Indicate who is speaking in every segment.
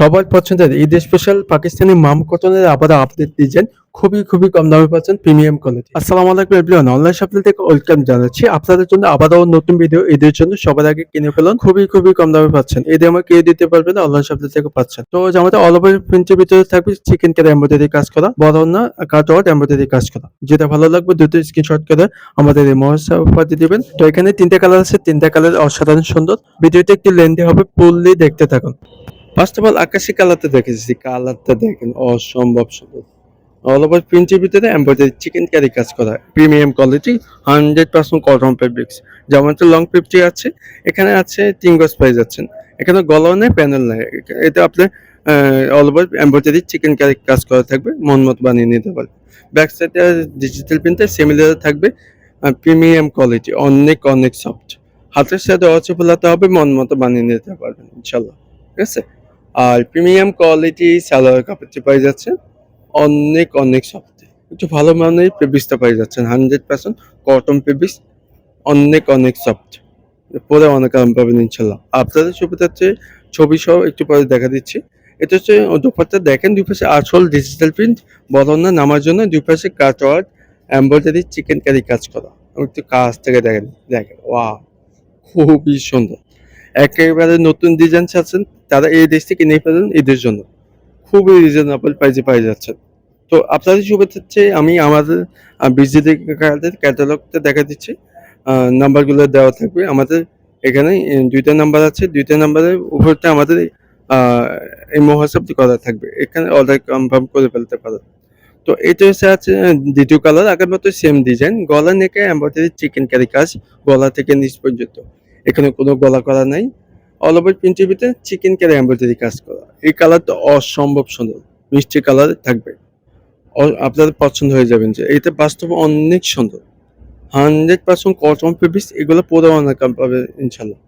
Speaker 1: সবার পছন্দের। ঈদ স্পেশাল পাকিস্তানি মাম কটনের আবার আপডেট ডিজাইন খুবই খুবই কম দামে পাচ্ছেন প্রিমিয়াম কোয়ালিটি আসসালামু আলাইকুম এভরিওয়ান অনলাইন শপিং থেকে ওয়েলকাম জানাচ্ছি। আপনাদের জন্য আবারও নতুন ভিডিও ঈদের জন্য সবার আগে কিনে ফেলুন। খুবই খুবই কম দামে পাচ্ছেন। ঈদে আমার কে দিতে পারবেন অনলাইন শপিং থেকে পাচ্ছেন। তো আমাদের অল ওভার প্রিন্টের ভিতরে থাকবে চিকেন কেটে এমব্রয়ডারি কাজ করা, বড় না কাট আউট এমব্রয়ডারি কাজ করা। যেটা ভালো লাগবে দুটো স্ক্রিনশট করে আমাদের এই মহোৎসব পাঠিয়ে দিবেন। তো এখানে তিনটা কালার আছে, তিনটা কালার অসাধারণ সুন্দর। ভিডিওটা একটু লেন্দি হবে ফুললি দেখতে থাকুন। ফার্স্ট অফ অল আকাশি কালারটা দেখেছি কালারটা দেখেন, অসম্ভব সুন্দর। অল ওভার প্রিন্টের ভিতরে এমব্রয়ডারি চিকেন ক্যারি কাজ করা premium quality hundred percent cotton fabrics যেমন তো লং ফিফটি আছে, এখানে আছে তিন গজ পাই যাচ্ছেন এখানে গলাও নেই প্যানেল নেই, এটা আপনার all over embroidery chikankari কাজ করা থাকবে, মন মতো বানিয়ে নিতে পারবে ব্যাক সাইডে ডিজিটাল প্রিন্টে সিমিলার থাকবে প্রিমিয়াম কোয়ালিটি অনেক অনেক সফট হাতের সাথে অচপলাতে হবে, মন মতো বানিয়ে নিতে পারবেন, ইনশাল্লাহ। ঠিক আছে? আর প্রিমিয়াম কোয়ালিটি সালোয়ার কাপড়টি পাই যাচ্ছে, অনেক অনেক সফট। একটু ভালো মানের পেবিসটা পাই যাচ্ছেন, হান্ড্রেড পার্সেন্ট কটন পেবিস অনেক অনেক সফট। পরে অনেক আরাম পাবেন ইনশাল্লাহ। আপনাদের হচ্ছে ছবি সহ একটু পরে দেখা দিচ্ছি। এটা হচ্ছে দুপাশটা দেখেন দুই পাশে আসল ডিজিটাল প্রিন্ট বদনা নামার জন্য দুই পাশে cut word embroidery chikankari কাজ করা। একটু কাজ থেকে দেখেন দেখেন ওয়া খুবই সুন্দর। একেবারে নতুন ডিজাইন আছেন তারা এই দেশ থেকে নিয়ে ফেলেন এদের জন্য। খুবই রিজনেবল প্রাইসে পাই যাচ্ছেন তো আপনাদের শুভেচ্ছা হচ্ছে, আমি আমাদের বিজিডি কার্ডের ক্যাটালগটা দেখা দিচ্ছি। নাম্বারগুলো দেওয়া থাকবে। আমাদের এখানে দুইটা নাম্বার আছে। দুইটা নাম্বারের উপরটা আমাদের এই মহাসবটি করা থাকবে। এখানে অর্ডার কনফার্ম করে ফেলতে পারো। তো এটা হচ্ছে আছে দ্বিতীয় কালার আগের মতো সেম ডিজাইন গলা নেকে এম্বয়ডারি চিকেন ক্যারি কাজ গলা থেকে নিচ পর্যন্ত। এখানে কোনো গলা করা নাই অল ওভার প্রিন্টের ভিতরে চিকেন ক্যারি এম্ব্রয়ডারি কাজ করা। এই কালারটা অসম্ভব সুন্দর। মিষ্টি কালার থাকবে। আপনাদের পছন্দ হয়ে যাবেন যে এটা বাস্তবে অনেক সুন্দর। হান্ড্রেড পার্সেন্ট কটন ফেব্রিক্স এগুলো পরে অনেক পাবে ইনশাল্লাহ।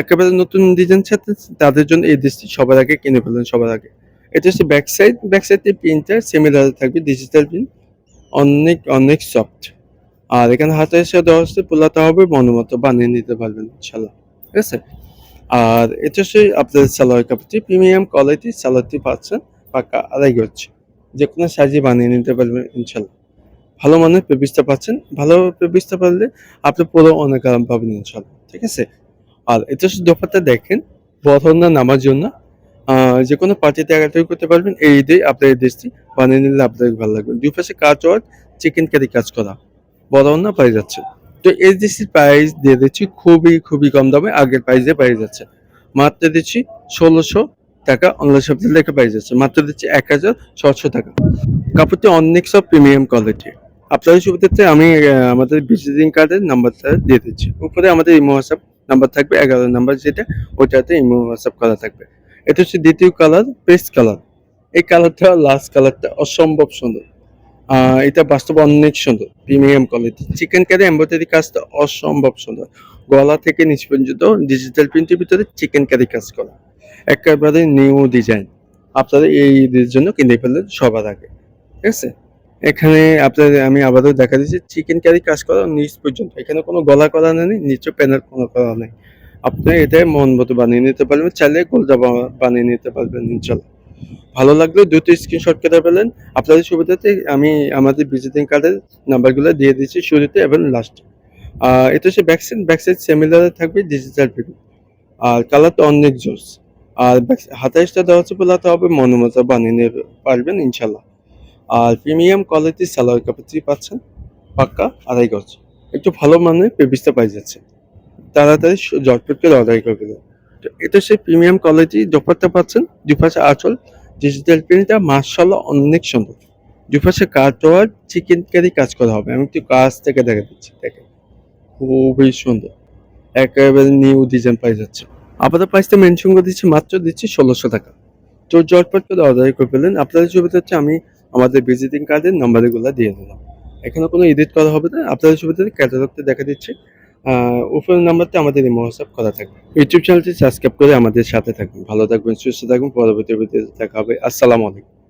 Speaker 1: একেবারে নতুন ডিজাইন সাথে তাদের জন্য এই ডিসটি সবার আগে কিনে ফেলেন, সবার আগে। এটা হচ্ছে ব্যাক সাইড ব্যাক সাইডের প্রিন্টটা সিমিলার থাকবে ডিজিটাল প্রিন্ট অনেক অনেক সফট আর এখানে হাতে এসে দেওয়া হচ্ছে পোলাতে হবে মনোমতো বানিয়ে নিতে পারবেন, ইনশাল্লাহ। ঠিক আছে? আর এটা হচ্ছে আপনাদের সালোয়ার কাপড়টি, প্রিমিয়াম কোয়ালিটি সালোয়ারটি পাচ্ছেন, পাকা আড়াই হচ্ছে যে কোনো সাইজে বানিয়ে নিতে পারবেন, ইনশাল্লাহ। ভালো মানের পেপিসটা পাচ্ছেন, ভালো পেপিসটা পারলে আপনি পুরো অনেক আরাম পাবেন, ইনশাল্লাহ। ঠিক আছে? আর এটা হচ্ছে দোপাটা দেখেন বড় নামার জন্য। যে কোনো পার্টিতে অ্যাটাক করতে পারবেন, এই ঈদে আপনার এই দেশটি বানিয়ে নিলে আপনাদের ভালো লাগবে। দুই পাশে কাজ ওয়ার্ক চিকেন কারি কাজ করা। বড় পাই যাচ্ছে। তো এই দেশটির প্রাইস দিয়ে দিচ্ছি খুবই খুবই কম দামে, আগের প্রাইসে পাই যাচ্ছে। মাত্র দিচ্ছি ষোলোশো টাকা অনলাইন শপিং লেখা পাই যাচ্ছে। মাত্র দিচ্ছি এক হাজার ছশো টাকা। কাপড়টি অনেক সব প্রিমিয়াম কোয়ালিটি আপনাদের সুবিধাতে আমি আমাদের ভিজিটিং কার্ডের নাম্বারটা দিয়ে দিচ্ছি। উপরে আমাদের ইমো হোয়াটসঅ্যাপ নাম্বার থাকবে, এগারো নাম্বার যেটা ওটাতে ইমো হোয়াটসঅ্যাপ করা থাকবে। এটা হচ্ছে দ্বিতীয় কালার পেস্ট কালার এই কালারটা লাস্ট কালারটা অসম্ভব সুন্দর। এটা বাস্তব অনেক সুন্দর। Premium quality chikankari embroidery কাজটা অসম্ভব সুন্দর। গলা থেকে নিচ পর্যন্ত ডিজিটাল প্রিন্টের ভিতরে চিকেন কারি কাজ করা। একেবারে নিউ ডিজাইন আপনারা এই জন্য কিনে ফেললেন, সবার আগে। ঠিক আছে? এখানে আপনাদের, আমি আবারও দেখা দিচ্ছি চিকেন কারি কাজ করা নিচ পর্যন্ত। এখানে কোনো গলা করা নেই, নিচে প্যানেল কোনো করা নেই। আপনি এটা মন মতো বানিয়ে নিতে পারবেন, চাইলে গোলজা বানিয়ে নিতে পারবেন, ইনশাল্লাহ। ভালো লাগলে দুটো স্ক্রিনশট করে ফেলেন। আপনাদের সুবিধাতে আমি আমাদের ভিজিটিং কার্ডের নাম্বারগুলো দিয়ে দিচ্ছি শুরুতে এবং লাস্টে এটা হচ্ছে ব্যাকসাইড ব্যাকসাইড সেমিলার থাকবে ডিজিটাল প্রিন্ট আর কালার তো অনেক জোস। আর হাতাইশটা দেওয়া হচ্ছে বলাতে হবে মনোমতো বানিয়ে নিতে পারবেন ইনশাল্লাহ। আর প্রিমিয়াম কোয়ালিটির সালোয়ার কাপড়টি পাচ্ছেন পাক্কা আড়াই গজ। একটু ভালো মানের পেপিসটা পাই যাচ্ছে। তাড়াতাড়ি জটপট করে অর্ডার করে এটা হচ্ছে প্রিমিয়াম কোয়ালিটি দোপাট্টা পাচ্ছেন, দুপাশে আঁচল ডিজিটাল প্রিন্টটা মার্শাল্লাহ অনেক সুন্দর। দুপাশে কাটোয়ার চিকেন কারি কাজ করা হবে। আমি একটু কাজ থেকে দেখা দিচ্ছি, দেখেন। খুবই সুন্দর। একেবারে নিউ ডিজাইন পাই যাচ্ছে। আপাতত প্রাইসটা মেনশন করে দিচ্ছি, মাত্র দিচ্ছি ষোলোশো টাকা। তো জটপট করে অর্ডার করে ফেলেন আপনাদের সুবিধা হচ্ছে আমি আমাদের ভিজিটিং কার্ডের নাম্বারগুলো দিয়ে দিলাম। এখানে কোনো এডিট করা হবে না। আপনাদের সুবিধাতে ক্যাটালগটা দেখা দিচ্ছি। উপরের নাম্বারটা আমাদের এই হোয়াটসঅ্যাপ করা থাকবে। ইউটিউব চ্যানেলটি সাবস্ক্রাইব করে আমাদের সাথে থাকবেন ভালো থাকবেন, সুস্থ থাকবেন পরবর্তী দেখা হবে। আসসালামু আলাইকুম।